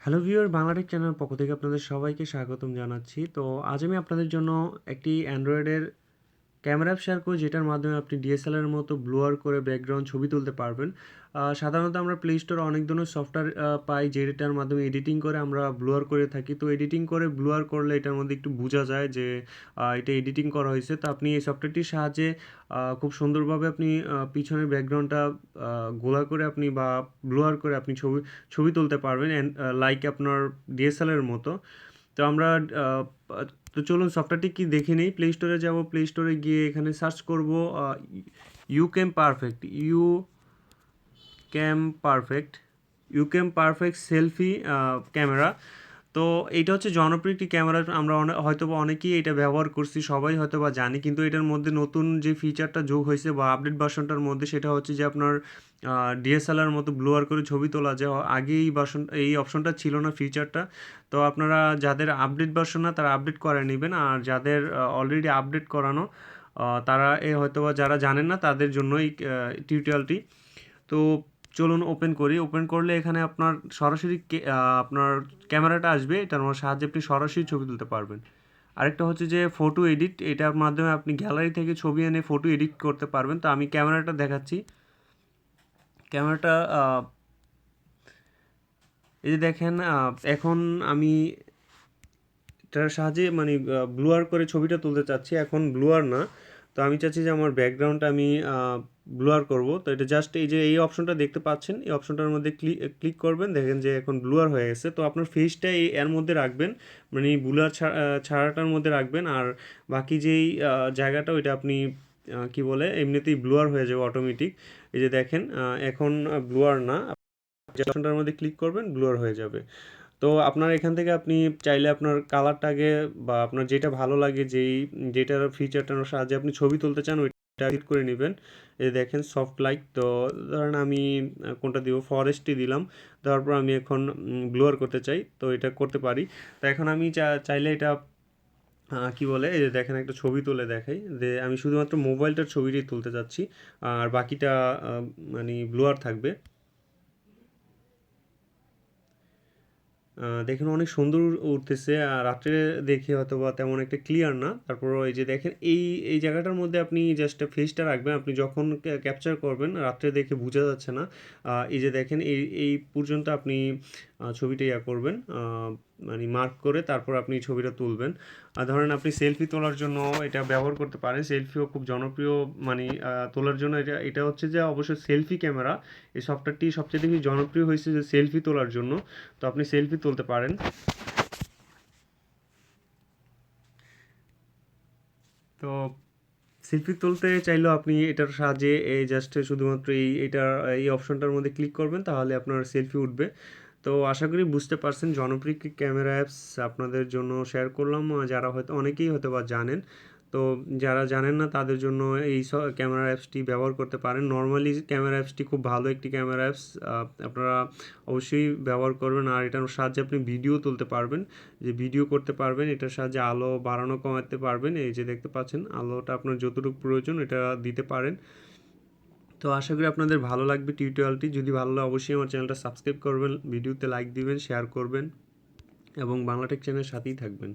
Hello viewer Bangla Tech channel পক্ষ থেকে আপনাদের সবাইকে স্বাগতম জানাচ্ছি। তো আজ আমি আপনাদের জন্য একটি অ্যান্ড্রয়েডের ক্যামেরা অ্যাপ শেয়ার করি যেটার মাধ্যমে আপনি ডিএসএলআর মতো ব্লুয়ার করে ব্যাকগ্রাউন্ড ছবি তুলতে পারবেন। সাধারণত আমরা প্লে স্টোরে অনেক ধরনের সফটওয়্যার পাই যেটার মাধ্যমে এডিটিং করে আমরা ব্লুয়ার করে থাকি। তো এডিটিং করে ব্লুয়ার করলে এটার মধ্যে একটু বোঝা যায় যে এটা এডিটিং করা হয়েছে। তো আপনি এই সফটওয়্যারটির সাহায্যে খুব সুন্দরভাবে আপনি পিছনের ব্যাকগ্রাউন্ডটা গোলা করে আপনি বা ব্লুয়ার করে আপনি ছবি ছবি তুলতে পারবেন। লাইক আপনার ডিএসএলআর মতো। তো আমরা তো চলুন সফটওয়্যারটি কি দেখে নিই প্লে স্টোরে যাব প্লে স্টোরে গিয়ে এখানে সার্চ করব YouCam Perfect YouCam Perfect YouCam Perfect selfie camera তো এইটা হচ্ছে জনপ্রিয় একটি ক্যামেরা। আমরা হয়তো বা অনেকেই এটা ব্যবহার করছি, সবাই হয়তো বা জানি। কিন্তু এটার মধ্যে নতুন যে ফিচারটা যোগ হয়েছে বা আপডেট ভার্সনটার মধ্যে সেটা হচ্ছে যে আপনার ডিএসএলআর মতো ব্লোয়ার করে ছবি তোলা যায় আগে এই ভার্সন এই অপশনটা ছিল না ফিচারটা তো আপনারা যাদের আপডেট ভার্সন না, তারা আপডেট করে নেবেন। আর যাদের অলরেডি আপডেট করানো তারা এ হয়তো বা যারা জানেন না, তাদের জন্য এই টিউটোরিয়ালটি তো চলুন ওপেন করি। ওপেন করলে এখানে আপনার সরাসরি আপনার ক্যামেরাটা আসবে। এটার সাহায্যে আপনি সরাসরি ছবি তুলতে পারবেন। আরেকটা হচ্ছে যে ফটো এডিট এটার মাধ্যমে আপনি গ্যালারি থেকে ছবি এনে ফটো এডিট করতে পারবেন। তো আমি ক্যামেরাটা দেখাচ্ছি। ক্যামেরাটা এই যে দেখেন এখন আমি এটার সাহায্যে মানে ব্লুয়ার করে ছবিটা তুলতে চাচ্ছি। এখন ব্লুয়ার না। তো আমি চাচ্ছি যে আমার ব্যাকগ্রাউন্ডটা আমি ব্লুয়ার করব। তো এটা জাস্ট এই যে এই অপশনটা দেখতে পাচ্ছেন, এই অপশনটার মধ্যে ক্লিক ক্লিক করবেন, দেখেন যে এখন ব্লুয়ার হয়ে গেছে। তো আপনার ফেসটা এই, এর মধ্যে রাখবেন মানে ব্লুয়ার ছাড়াটার মধ্যে রাখবেন, আর বাকি যেই জায়গাটা ওইটা আপনি কি বলে, এমনিতেই ব্লুয়ার হয়ে যাবে অটোমেটিক এই যে দেখেন এখন ব্লুয়ার না অপশনটার মধ্যে ক্লিক করবেন ব্লুয়ার হয়ে যাবে। তো আপনার এখান থেকে আপনি চাইলে আপনার কালারটাকে বা আপনার যেটা ভালো লাগে, যেই, যেটার ফিচারটার সাহায্যে আপনি ছবি তুলতে চান, ওইটা এডিট করে নেবেন। এই দেখেন সফট লাইট তো ধরেন আমি কোনটা দিব? ফরেস্টই দিলাম। তারপর আমি এখন ব্লোয়ার করতে চাই, তো এটা করতে পারি। তো এখন আমি চাইলে এটা কি বলে? এই যে দেখেন একটা ছবি তুলে দেখাই। যে আমি শুধুমাত্র মোবাইলটার ছবিটাই তুলতে চাচ্ছি, আর বাকিটা মানে ব্লোয়ার থাকবে। দেখেন অনেক সুন্দর উঠতেছে আর রাত্রে দেখে হয়তো বা তেমন একটা ক্লিয়ার না। তারপর এই যে দেখেন, এই এই জায়গাটার মধ্যে আপনি জাস্ট ফেসটা রাখবেন, আপনি যখন ক্যাপচার করবেন, রাত্রে দেখে বোঝা যাচ্ছে না। এই যে দেখেন, এই এই পর্যন্ত আপনি ছবিটা ইয়া করবেন মানে মার্ক করে তারপর আপনি ছবিটা তুলবেন। আর ধরেন আপনি সেলফি তোলার জন্য এটা ব্যবহার করতে পারেন সেলফিও খুব জনপ্রিয় মানে তোলার জন্য এটা এটা হচ্ছে যে অবশ্যই সেলফি ক্যামেরা এই সফটওয়্যারটি সবচেয়ে বেশি জনপ্রিয় হয়েছে যে সেলফি তোলার জন্য। তো আপনি সেলফি তুলতে পারেন। তো সেলফি তুলতে চাইলেও আপনি এটার সাহায্যে, এই জাস্ট শুধুমাত্র এই, এটার, এই অপশনটার মধ্যে ক্লিক করবেন, তাহলে আপনার সেলফি উঠবে। তো আশা করি বুঝতে পারছেন, জনপ্রিয় ক্যামেরা অ্যাপস আপনাদের জন্য শেয়ার করলাম। যারা হয়তো, অনেকেই হয়তো বা জানেন। তো যারা জানেন না, তাদের জন্য এই ক্যামেরা অ্যাপসটি ব্যবহার করতে পারেন। নর্মালি ক্যামেরা অ্যাপসটি খুব ভালো একটি ক্যামেরা অ্যাপস আপনারা অবশ্যই ব্যবহার করবেন। আর এটার সাহায্যে আপনি ভিডিও তুলতে পারবেন। যে ভিডিও করতে পারবেন, এটার সাহায্যে আলো বাড়ানো কমাতে পারবেন। এই যে দেখতে পাচ্ছেন, আলোটা আপনার যতটুকু প্রয়োজন, এটা দিতে পারেন। তো আশা করি আপনাদের ভালো লাগবে টিউটোরিয়ালটি যদি ভালো লাগে, অবশ্যই আমার চ্যানেলটা সাবস্ক্রাইব করবেন ভিডিওতে লাইক দিবেন শেয়ার করবেন এবং বাংলাটেক চ্যানেলের সাথেই থাকবেন।